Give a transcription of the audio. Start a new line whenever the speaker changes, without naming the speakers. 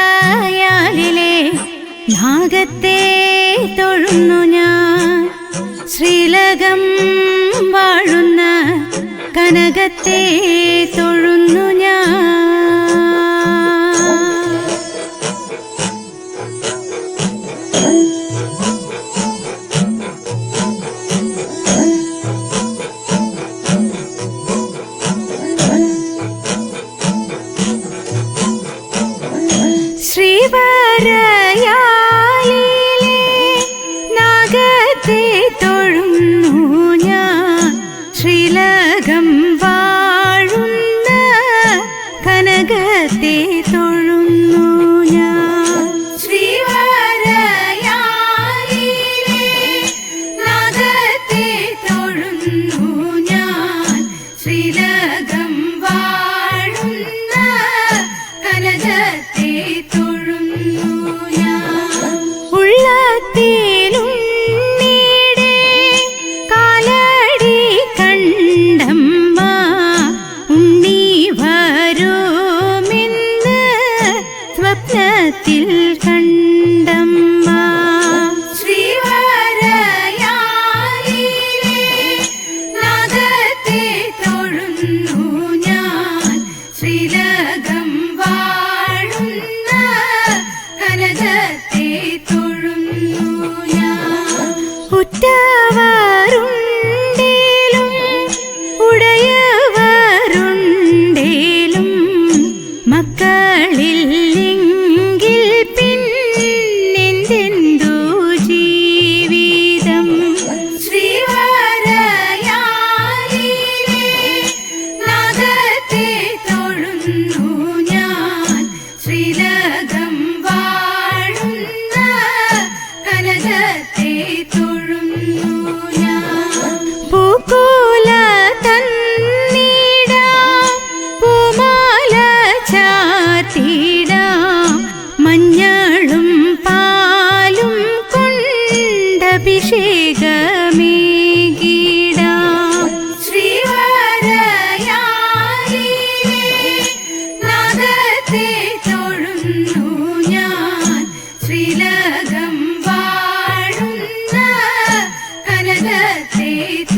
ശ്രീവരയാലിലെ നാഗത്തെ തൊഴുന്നു ഞാൻ. ശ്രീലകം വാഴുന്ന കനകത്തെ തൊഴുന്നു ഉന്നതത്തെ തൊഴുന്നു ഞാൻ. ഒറ്റ cheat.